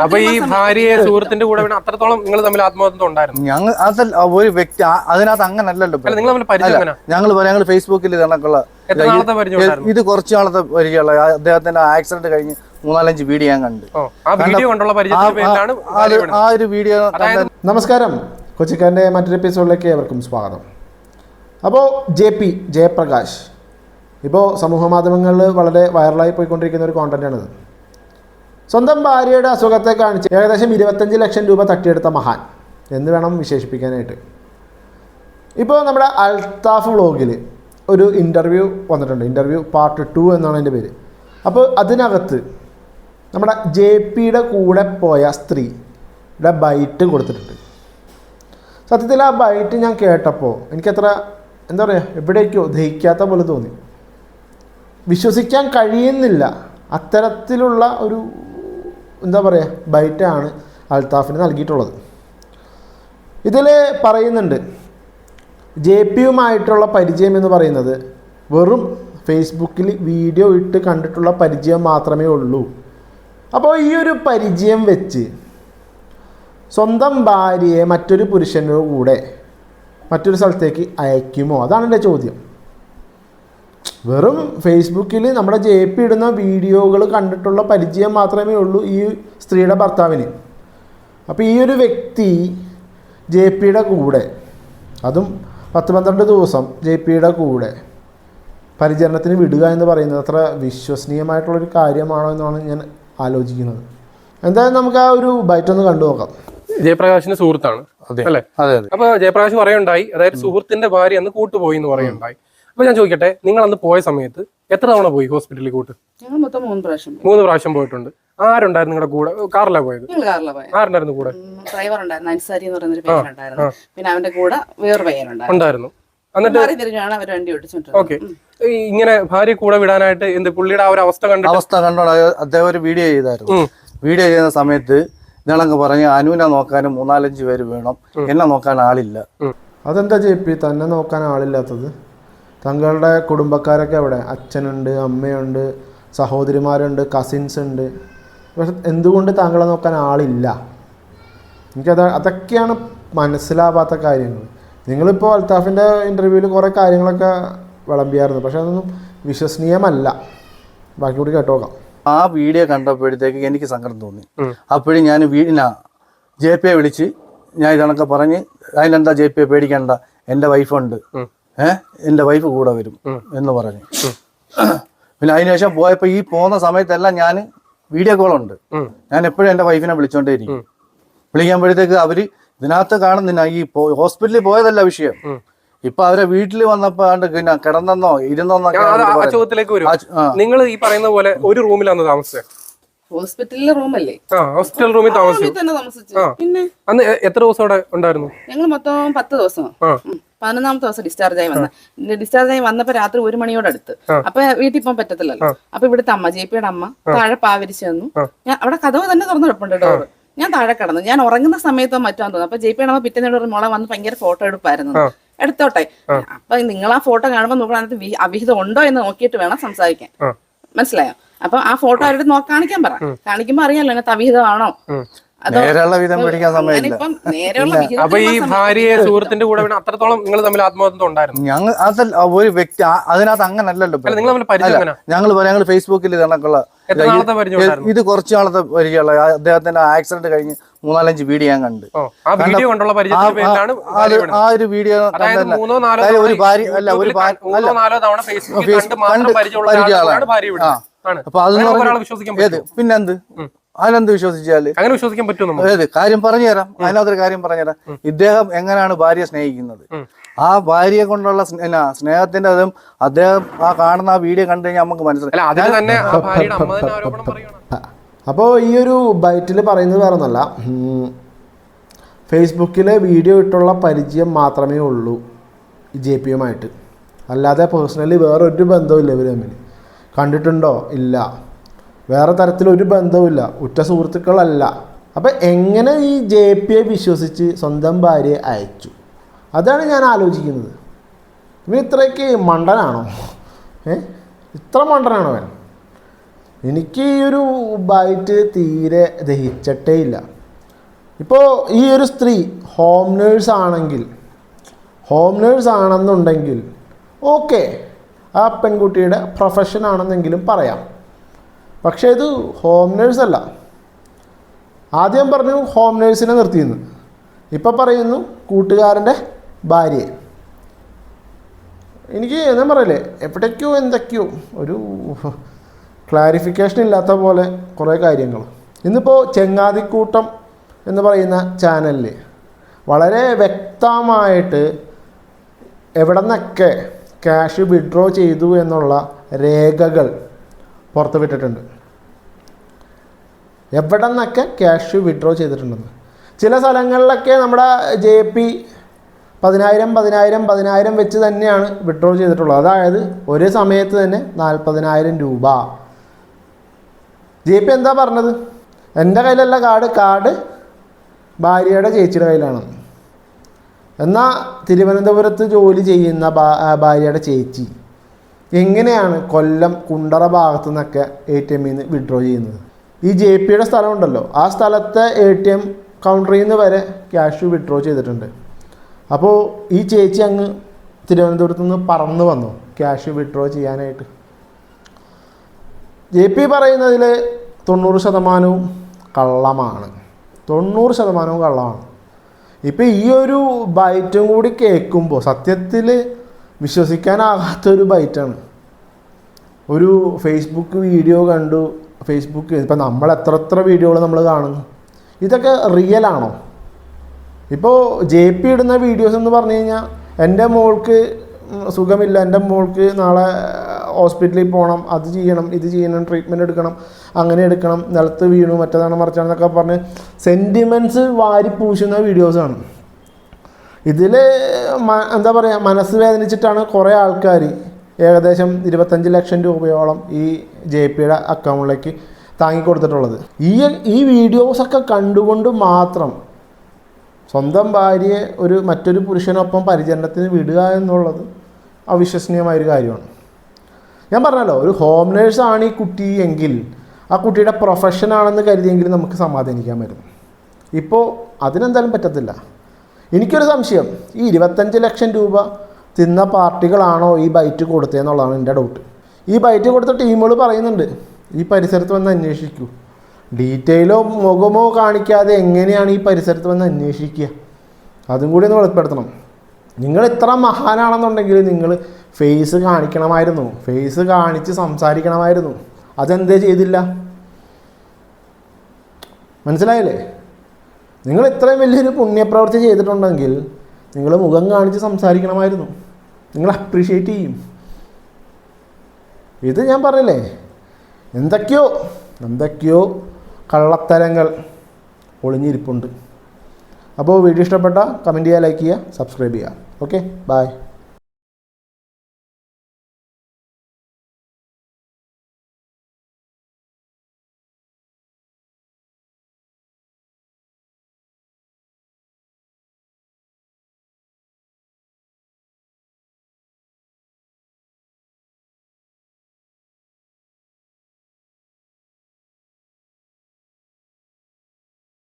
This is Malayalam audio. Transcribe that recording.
അപ്പൊ ഈ ഭാര്യയെ സുഹൃത്തിന്റെ കൂടെ വേണം അത്രത്തോളം നിങ്ങൾ തമ്മിൽ ആത്മബന്ധം ഉണ്ടായിരുന്നു? ഞങ്ങൾ അതല്ല ഒരു വ്യക്തി ആ- അതിനകത്ത് അങ്ങനല്ലല്ലോ അല്ലല്ലോ നിങ്ങൾ തമ്മിൽ പരിചയം എങ്ങനെ? ഞങ്ങൾ ഞങ്ങൾ ഫേസ്ബുക്കിൽ കണക്കുള്ള എത്ര നാളത്തെ പരിചയം ഉണ്ടായിരുന്നു? ഇത് കുറച്ചു നാളത്തെ പരിചയമുള്ള അദ്ദേഹത്തിന്റെ ആക്സിഡന്റ് കഴിഞ്ഞ് മൂന്നാലഞ്ച് വീഡിയോ ഞാൻ കണ്ട്. ഓ ആ വീഡിയോ കൊണ്ടുള്ള പരിചയത്തിന്റെ പേരിലാണ് ആ- ആ ഒരു വീഡിയോ നമസ്കാരം. കൊച്ചിക്കാരന്റെ മറ്റൊരു എപ്പിസോഡിലേക്ക് ഏവർക്കും സ്വാഗതം. അപ്പോൾ ജെ പി ജയപ്രകാശ്. ഇപ്പോൾ സമൂഹ മാധ്യമങ്ങളിൽ വളരെ വൈറലായി പോയിക്കൊണ്ടിരിക്കുന്ന ഒരു കോണ്ടന്റാണിത് സ്വന്തം ഭാര്യയുടെ അസുഖത്തെ കാണിച്ച് ഏകദേശം ഇരുപത്തഞ്ച് ലക്ഷം രൂപ തട്ടിയെടുത്ത മഹാൻ എന്ന് വേണം വിശേഷിപ്പിക്കാനായിട്ട്. ഇപ്പോൾ നമ്മുടെ അൽത്താഫ് വ്ളോഗിൽ ഒരു ഇന്റർവ്യൂ വന്നിട്ടുണ്ട്. ഇന്റർവ്യൂ പാർട്ട് ടു എന്നാണ് അതിന്റെ പേര്. അപ്പോൾ അതിനകത്ത് നമ്മുടെ ജെ പിയുടെ കൂടെ പോയ സ്ത്രീയുടെ ബൈറ്റ് കൊടുത്തിട്ടുണ്ട്. സത്യത്തിൽ ആ ബൈറ്റ് ഞാൻ കേട്ടപ്പോൾ എനിക്കത്ര എന്താ പറയുക എവിടേക്കോ ദഹിക്കാത്ത പോലെ തോന്നി. വിശ്വസിക്കാൻ കഴിയുന്നില്ല. അത്തരത്തിലുള്ള ഒരു എന്താ പറയുക ബൈറ്റാണ് അൽത്താഫിന് നൽകിയിട്ടുള്ളത്. ഇതിൽ പറയുന്നുണ്ട് ജെ പിയുമായിട്ടുള്ള പരിചയം എന്ന് പറയുന്നത് വെറും ഫേസ്ബുക്കിൽ വീഡിയോ ഇട്ട് കണ്ടിട്ടുള്ള പരിചയം മാത്രമേ ഉള്ളൂ. അപ്പോൾ ഈ ഒരു പരിചയം വെച്ച് സ്വന്തം ഭാര്യയെ മറ്റൊരു പുരുഷന്റെ കൂടെ മറ്റൊരു സ്ഥലത്തേക്ക് അയക്കുമോ? അതാണ് എന്റെ ചോദ്യം. വെറും ഫേസ്ബുക്കിൽ നമ്മുടെ ജെ പി ഇടുന്ന വീഡിയോകൾ കണ്ടിട്ടുള്ള പരിചയം മാത്രമേ ഉള്ളൂ ഈ സ്ത്രീയുടെ ഭർത്താവിന്. അപ്പോൾ ഈ ഒരു വ്യക്തി ജെ പിയുടെ കൂടെ അതും പത്ത് പന്ത്രണ്ട് ദിവസം ജെ പിയുടെ കൂടെ പരിചരണത്തിന് വിടുക എന്ന് പറയുന്നത് അത്ര വിശ്വസനീയമായിട്ടുള്ളൊരു കാര്യമാണോ എന്നാണ് ഞാൻ ആലോചിക്കുന്നത്. എന്തായാലും നമുക്ക് ആ ഒരു ബൈറ്റ് ഒന്ന് കണ്ടു നോക്കാം. ജയപ്രകാശിന്റെ സുഹൃത്താണ് അല്ലേ? അപ്പൊ ജയപ്രകാശ് പറയുണ്ടായി അതായത് സുഹൃത്തിന്റെ ഭാര്യ അന്ന് കൂട്ടുപോയി എന്ന് പറയുണ്ടായി അപ്പൊ ഞാൻ ചോദിക്കട്ടെ നിങ്ങൾ അന്ന് പോയ സമയത്ത് എത്ര തവണ പോയി ഹോസ്പിറ്റലിൽ കൂട്ട്? ഞങ്ങൾ മൊത്തം മൂന്ന് പ്രാവശ്യം മൂന്ന് പ്രാവശ്യം പോയിട്ടുണ്ട്. ആരുണ്ടായിരുന്നു നിങ്ങളുടെ കൂടെ? കാറിലാ പോയത്? ഞങ്ങൾ കാറിലാണ് പോയത്. ആരുണ്ടായിരുന്നു കൂടെ? ഡ്രൈവർ ഉണ്ടായിരുന്നു. അൻസാരി എന്ന് പറയുന്നൊരു പയ്യനുണ്ടായിരുന്നു പിന്നെ അവന്റെ കൂടെ വേറെ പയ്യനുണ്ടായിരുന്നു ഉണ്ടായിരുന്നു. എന്നിട്ട് ഓക്കെ. ഇങ്ങനെ ഭാര്യ കൂടെ വിടാനായിട്ട് എന്ത് പുള്ളിയുടെ ആ ഒരു അവസ്ഥ കണ്ട അവസ്ഥ കണ്ടോ അദ്ദേഹം ഒരു വീഡിയോ ചെയ്തായിരുന്നു. വീഡിയോ ചെയ്യുന്ന സമയത്ത് ഇയാളങ്ങ് പറഞ്ഞു അനുവിനെ നോക്കാനും മൂന്നാലഞ്ച് പേര് വേണം. എന്നെ നോക്കാൻ ആളില്ല. അതെന്താ ജെ പി? തന്നെ നോക്കാൻ ആളില്ലാത്തത്? തങ്ങളുടെ കുടുംബക്കാരൊക്കെ അവിടെ അച്ഛനുണ്ട് അമ്മയുണ്ട് സഹോദരിമാരുണ്ട് കസിൻസ് ഉണ്ട്. പക്ഷെ എന്തുകൊണ്ട് താങ്കളെ നോക്കാൻ ആളില്ല? എനിക്കത് അതൊക്കെയാണ് മനസ്സിലാവാത്ത കാര്യങ്ങൾ. നിങ്ങളിപ്പോൾ അൽത്താഫിന്റെ ഇന്റർവ്യൂവിൽ കുറേ കാര്യങ്ങളൊക്കെ വിളമ്പിയായിരുന്നു. പക്ഷെ അതൊന്നും വിശ്വസനീയമല്ല. ബാക്കി കൂടി കേട്ടോക്കാം ആ വീഡിയോ കണ്ടപ്പോഴത്തേക്ക് എനിക്ക് സങ്കടം തോന്നി. അപ്പോഴും ഞാൻ വീടിനാ ജെ പിയെ വിളിച്ച് ഞാൻ ഇതണക്കെ പറഞ്ഞ് അതിനെന്താ ജെ പിയെ പേടിക്കണ്ട? എന്റെ വൈഫുണ്ട്. ഏഹ് എന്റെ വൈഫ് കൂടെ വരും എന്ന് പറഞ്ഞു. പിന്നെ അതിനുശേഷം പോയപ്പോൾ ഈ പോകുന്ന സമയത്തെല്ലാം ഞാൻ വീഡിയോ കോൾ ഉണ്ട്. ഞാൻ എപ്പോഴും എന്റെ വൈഫിനെ വിളിച്ചോണ്ടേയിരിക്കും വിളിക്കുമ്പോഴത്തേക്ക് അവർ ഇതിനകത്ത് കാണുന്നില്ല ഈ ഹോസ്പിറ്റലിൽ പോയതല്ല വിഷയം. ഇപ്പൊ അവരെ വീട്ടിൽ വന്നപ്പോ കിടന്നെന്നോ ഇരുന്നോ. ചോദ്യത്തിലേക്ക് വരും. നിങ്ങൾ ഈ പറയുന്ന പോലെ ഒരു റൂമിലാണ് താമസിച്ചത് ഹോസ്പിറ്റലിലെ റൂമല്ലേ? ഹോസ്പിറ്റൽ റൂമിൽ താമസിച്ചു. തന്നെ താമസിച്ചു. പിന്നെ? അന്ന് എത്ര ദിവസം അവിടെ ഉണ്ടായിരുന്നു? ഞങ്ങൾ മൊത്തം പത്ത് ദിവസം. പതിനൊന്നാമത്തെ ദിവസം ഡിസ്ചാർജ് ആയി വന്ന. ഡിസ്ചാർജ് ആയി വന്നപ്പോ രാത്രി ഒരു മണിയോട് അടുത്ത്. അപ്പൊ വീട്ടിൽ പോകാൻ പറ്റത്തില്ലല്ലോ. അപ്പൊ ഇവിടുത്തെ അമ്മ ജെ പിയുടെ അമ്മ താഴെ പാവരിച്ചു തന്നു ഞാൻ അവിടെ കഥവ് തന്നെ തുറന്നു കിടപ്പുണ്ട് ഡോറ് ഞാൻ താഴെ കിടന്നു. ഞാൻ ഉറങ്ങുന്ന സമയത്തോ മറ്റോ തോന്നുന്നു. അപ്പൊ ജെ പിയുടെ അമ്മ പിറ്റേന്ന് ഒരു മോളെ വന്ന് ഭയങ്കര ഫോട്ടോ എടുപ്പായിരുന്നു. എടുത്തോട്ടെ. അപ്പൊ നിങ്ങൾ ആ ഫോട്ടോ കാണുമ്പോൾ നോക്കണം അതിനകത്ത് അവിഹിതം ഉണ്ടോ എന്ന് നോക്കിയിട്ട് വേണം സംസാരിക്കാൻ. മനസ്സിലായോ? അപ്പൊ ആ ഫോട്ടോ അവരുടെ നോക്കി കാണിക്കാൻ പറ. കാണിക്കുമ്പോ അറിയാലോ എന്നെ അവിഹിതമാണോ അതോ നേരെയുള്ള വിധം പിടിക്കാൻ സമയമില്ല. അപ്പൊ ഈ ഭാര്യയെ സുഹൃത്തിന്റെ കൂടെ വേണം അത്രത്തോളം നിങ്ങൾ തമ്മിൽ ആത്മബന്ധം ഉണ്ടായിരുന്നു? ഞങ്ങൾ അതല്ല ഒരു വ്യക്തി അതിനകത്ത് അങ്ങനല്ലല്ലോ നിങ്ങൾ ഞങ്ങൾ ഞങ്ങൾ ഫേസ്ബുക്കിൽ കണക്കുള്ള ഇത് കുറച്ചു നാളത്തെ പരിചയമുള്ള അദ്ദേഹത്തിന്റെ ആക്സിഡന്റ് കഴിഞ്ഞ് മൂന്നാലഞ്ച് വീഡിയോ ഞാൻ കണ്ട്. ആ ഒരു വീഡിയോ അതായത് മൂന്നോ നാലോ തവണ ഒരു ഭാര്യ അല്ല ഒരു ഭാര്യ പരിചയമുള്ള ആളാണ് അപ്പൊ അത് ഏത്? പിന്നെന്ത്? അതിനെന്ത് വിശ്വസിച്ചാൽ? അങ്ങനെ വിശ്വസിക്കാൻ പറ്റുമോ അതായത് കാര്യം പറഞ്ഞുതരാം. അതിനകത്തൊരു കാര്യം പറഞ്ഞു തരാം ഇദ്ദേഹം എങ്ങനെയാണ് ഭാര്യയെ സ്നേഹിക്കുന്നത്? ആ ഭാര്യയെ കൊണ്ടുള്ള സ്നേഹത്തിന്റെ അതും അദ്ദേഹം ആ കാണുന്ന ആ വീഡിയോ കണ്ടു കഴിഞ്ഞാൽ നമുക്ക് മനസ്സിലായി. പറയുകയാണ് അപ്പോൾ ഈ ഒരു ബൈറ്റിൽ പറയുന്നത് വേറെ ഒന്നല്ല ഉം, ഫേസ്ബുക്കിലെ വീഡിയോ ഇട്ടുള്ള പരിചയം മാത്രമേ ഉള്ളൂ ഈ ജെ പി യുമായിട്ട് അല്ലാതെ പേഴ്സണലി വേറൊരു ഒരു ബന്ധവും ഇല്ല ഇവർ തമ്മിൽ കണ്ടിട്ടുണ്ടോ? ഇല്ല. വേറെ തരത്തിലൊരു ബന്ധവുമില്ല. ഉറ്റ സുഹൃത്തുക്കളല്ല. അപ്പം എങ്ങനെ ഈ ജെ പി എ വിശ്വസിച്ച് സ്വന്തം ഭാര്യയെ അയച്ചു? അതാണ് ഞാൻ ആലോചിക്കുന്നത്. ഇവൻ ഇത്രയ്ക്ക് മണ്ടനാണോ? ഏ? ഇത്ര മണ്ടനാണോ അവൻ? എനിക്ക് ഈ ഒരു ബൈറ്റ് തീരെ ദഹിച്ചിട്ടേ ഇല്ല. ഇപ്പോൾ ഈ ഒരു സ്ത്രീ ഹോം നേഴ്സ് ആണെങ്കിൽ ഹോം നേഴ്സ് ആണെന്നുണ്ടെങ്കിൽ ഓക്കെ ആ പെൺകുട്ടിയുടെ പ്രൊഫഷൻ ആണെന്നെങ്കിലും പറയാം. പക്ഷേ ഇത് ഹോം നേഴ്സ് അല്ല. ആദ്യം പറഞ്ഞു ഹോം നേഴ്സിനെ നിർത്തിയെന്ന്. ഇപ്പം പറയുന്നു കൂട്ടുകാരന്റെ ഭാര്യയെ. എനിക്ക് ഞാൻ പറയില്ലേ എവിടേക്കോ എന്തൊക്കെയോ ഒരു ക്ലാരിഫിക്കേഷൻ ഇല്ലാത്ത പോലെ കുറേ കാര്യങ്ങൾ. ഇന്നിപ്പോൾ ചെങ്ങാതിക്കൂട്ടം എന്ന് പറയുന്ന ചാനലിൽ വളരെ വ്യക്തമായിട്ട് എവിടെ നിന്നൊക്കെ ക്യാഷ് വിഡ്രോ ചെയ്തു എന്നുള്ള രേഖകൾ പുറത്തുവിട്ടിട്ടുണ്ട്. എവിടെ നിന്നൊക്കെ ക്യാഷ് വിഡ്രോ ചെയ്തിട്ടുണ്ടെന്ന്. ചില സ്ഥലങ്ങളിലൊക്കെ നമ്മുടെ ജെ പി പതിനായിരം പതിനായിരം പതിനായിരം വെച്ച് തന്നെയാണ് വിഡ്രോ ചെയ്തിട്ടുള്ളത്. അതായത് ഒരേ സമയത്ത് തന്നെ നാൽപ്പതിനായിരം രൂപ. ജെ പി എന്താ പറഞ്ഞത്? എന്റെ കയ്യിലല്ല കാർഡ് കാർഡ് ഭാര്യയുടെ ചേച്ചിയുടെ കയ്യിലാണ്. എന്നാൽ തിരുവനന്തപുരത്ത് ജോലി ചെയ്യുന്ന ഭാര്യയുടെ ചേച്ചി എങ്ങനെയാണ് കൊല്ലം കുണ്ടറ ഭാഗത്തു നിന്നൊക്കെ എ ടി എമ്മിൽ നിന്ന് വിഡ്രോ ചെയ്യുന്നത്? ഈ ജെ പിയുടെ സ്ഥലമുണ്ടല്ലോ ആ സ്ഥലത്തെ എ ടി എം കൗണ്ടറിൽ നിന്ന് വരെ ക്യാഷ് വിഡ്രോ ചെയ്തിട്ടുണ്ട്. അപ്പോൾ ഈ ചേച്ചി അങ്ങ് തിരുവനന്തപുരത്ത് നിന്ന് പറന്ന് വന്നു. ക്യാഷ് വിഡ്രോ ചെയ്യാനായിട്ട്. ജെ പി പറയുന്നതിൽ തൊണ്ണൂറ് ശതമാനവും കള്ളമാണ്. തൊണ്ണൂറ് ശതമാനവും കള്ളമാണ്. ഇപ്പം ഈ ഒരു ബൈറ്റും കൂടി കേൾക്കുമ്പോൾ സത്യത്തിൽ വിശ്വസിക്കാനാകാത്തൊരു ബൈറ്റാണ് ഒരു ഫേസ്ബുക്ക് വീഡിയോ കണ്ടു ഫേസ്ബുക്ക് ഇപ്പം നമ്മൾ എത്ര എത്ര വീഡിയോകൾ നമ്മൾ കാണുന്നു. ഇതൊക്കെ റിയൽ ആണോ? ഇപ്പോൾ ജെ പി ഇടുന്ന വീഡിയോസ് എന്ന് പറഞ്ഞു കഴിഞ്ഞാൽ എന്റെ മോൾക്ക് സുഖമില്ല എന്റെ മോൾക്ക് നാളെ ഹോസ്പിറ്റലിൽ പോകണം അത് ചെയ്യണം ഇത് ചെയ്യണം ട്രീറ്റ്മെന്റ് എടുക്കണം അങ്ങനെ എടുക്കണം നിലത്ത് വീണു മറ്റേതാണ് മറിച്ചാണെന്നൊക്കെ പറഞ്ഞ് സെന്റിമെന്റ്സ് വാരി പൂശുന്ന വീഡിയോസാണ് ഇതിൽ എന്താ പറയുക മനസ്സ് വേദനിച്ചിട്ടാണ് കുറേ ആൾക്കാർ ഏകദേശം ഇരുപത്തഞ്ച് ലക്ഷം രൂപയോളം ഈ ജെ പിയുടെ അക്കൗണ്ടിലേക്ക് താങ്ങിക്കൊടുത്തിട്ടുള്ളത്. ഈ ഈ വീഡിയോസൊക്കെ കണ്ടുകൊണ്ട് മാത്രം സ്വന്തം ഭാര്യയെ ഒരു മറ്റൊരു പുരുഷനൊപ്പം പരിചരണത്തിന് വിടുക എന്നുള്ളത് അവിശ്വസനീയമായൊരു കാര്യമാണ്. ഞാൻ പറഞ്ഞല്ലോ ഒരു ഹോം നേഴ്സാണ് ഈ കുട്ടി എങ്കിൽ ആ കുട്ടിയുടെ പ്രൊഫഷനാണെന്ന് കരുതിയെങ്കിൽ നമുക്ക് സമാധാനിക്കാൻ പറ്റും. ഇപ്പോൾ അതിനെന്തായാലും പറ്റത്തില്ല. എനിക്കൊരു സംശയം ഈ ഇരുപത്തഞ്ച് ലക്ഷം രൂപ തിന്ന പാർട്ടികളാണോ ഈ ബൈറ്റ് കൊടുത്തതെന്നുള്ളതാണ് എന്റെ ഡൗട്ട് ഈ ബൈറ്റ് കൊടുത്ത ടീമുകൾ പറയുന്നുണ്ട് ഈ പരിസരത്ത് വന്ന് അന്വേഷിക്കൂ. ഡീറ്റെയിലോ മുഖമോ കാണിക്കാതെ എങ്ങനെയാണ് ഈ പരിസരത്ത് വന്ന് അന്വേഷിക്കുക? അതും കൂടി ഒന്ന് വെളിപ്പെടുത്തണം. നിങ്ങൾ ഇത്ര മഹാനാണെന്നുണ്ടെങ്കിൽ നിങ്ങൾ ഫേസ് കാണിക്കണമായിരുന്നു ഫേസ് കാണിച്ച് സംസാരിക്കണമായിരുന്നു. അതെന്തേ ചെയ്തില്ല? മനസ്സിലായില്ലേ? നിങ്ങൾ ഇത്രയും വലിയൊരു പുണ്യപ്രവൃത്തി ചെയ്തിട്ടുണ്ടെങ്കിൽ നിങ്ങൾ മുഖം കാണിച്ച് സംസാരിക്കണമായിരുന്നു. നിങ്ങൾ അപ്രീഷിയേറ്റ് ചെയ്യും. ഇത് ഞാൻ പറഞ്ഞില്ലേ എന്തൊക്കെയോ എന്തൊക്കെയോ കള്ളത്തരങ്ങൾ ഒളിഞ്ഞിരിപ്പുണ്ട്. അപ്പോൾ വീഡിയോ ഇഷ്ടപ്പെട്ട കമന്റ് ചെയ്യുക ലൈക്ക് ചെയ്യുക സബ്സ്ക്രൈബ് ചെയ്യുക. Okay bye